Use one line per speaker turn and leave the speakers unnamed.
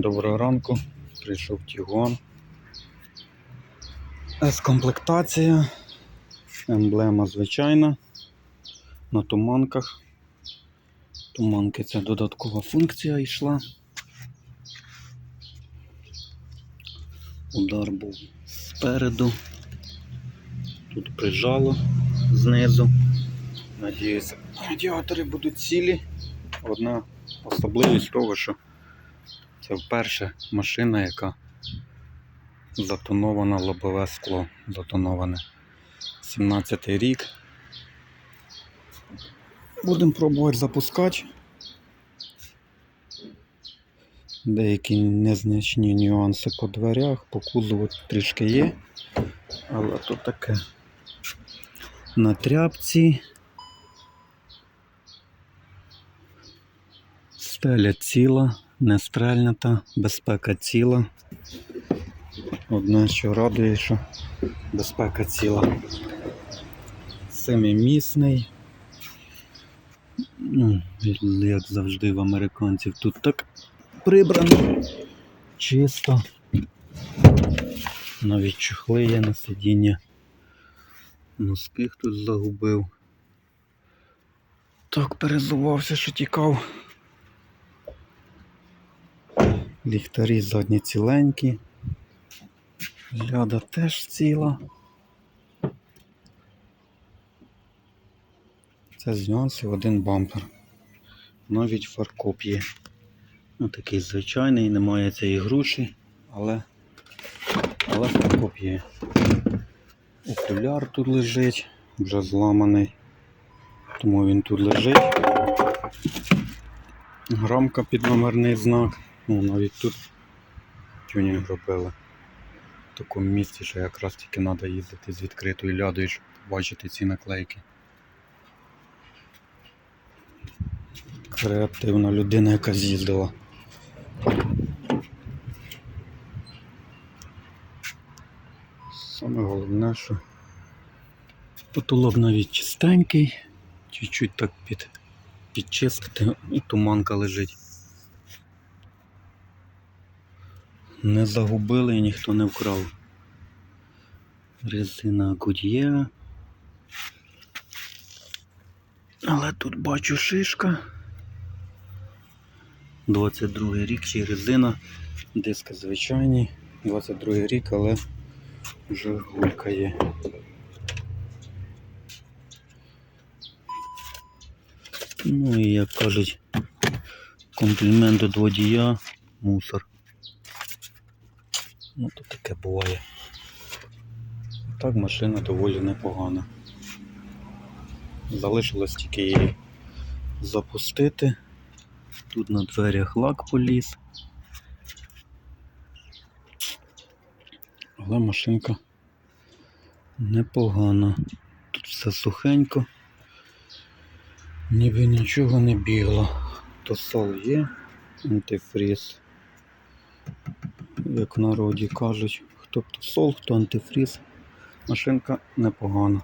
Доброго ранку. Прийшов Тігуан. С-комплектація. Емблема звичайна. На туманках. Туманки це додаткова функція йшла. Удар був спереду. Тут прижало знизу. Надіюся, радіатори будуть цілі. Одна особливість того, що це вперше машина, яка затонована лобове скло. Затоноване. 17 рік. Будемо пробувати запускати. Деякі незначні нюанси по дверях, по кузову трішки є. Але то таке. На тряпці. Стеля ціла, не стрельнута, безпека ціла. Одне, що радує, що безпека ціла. Семимісний. Ну, як завжди в американців тут так прибрано, чисто. Навіть чохли є на сидіння. Носки хтось загубив. Так перезувався, що тікав. Ліхтарі задні ціленькі. Ляда теж ціла. Це з нюансів один бампер. Навіть фаркоп є. Ну, такий звичайний, немає цієї груші, але, але фаркоп є. Окуляр тут лежить, вже зламаний, тому він тут лежить. Грамка під номерний знак. Ну, навіть тут тюнінг робили. В такому місці, що якраз тільки треба їздити з відкритою лядою, щоб бачити ці наклейки. Креативна людина, яка з'їздила. Саме головне, що потолок навіть чистенький, чуть-чуть так під, підчистити і туманка лежить. Не загубили і ніхто не вкрав. Резина Goodyear. Але тут бачу шишка. 22 рік чи резина. Диски звичайні. 22 рік, але вже гулька є. Ну і як кажуть, комплімент від водія, мусор. Ну то таке буває. Так машина доволі непогана. Залишилось тільки її запустити. Тут на дверях лак поліз. Але машинка непогана. Тут все сухенько, ніби нічого не бігло. То сол є, антифріз. Як в народі кажуть, хто то сол, хто антифріз. Машинка непогана.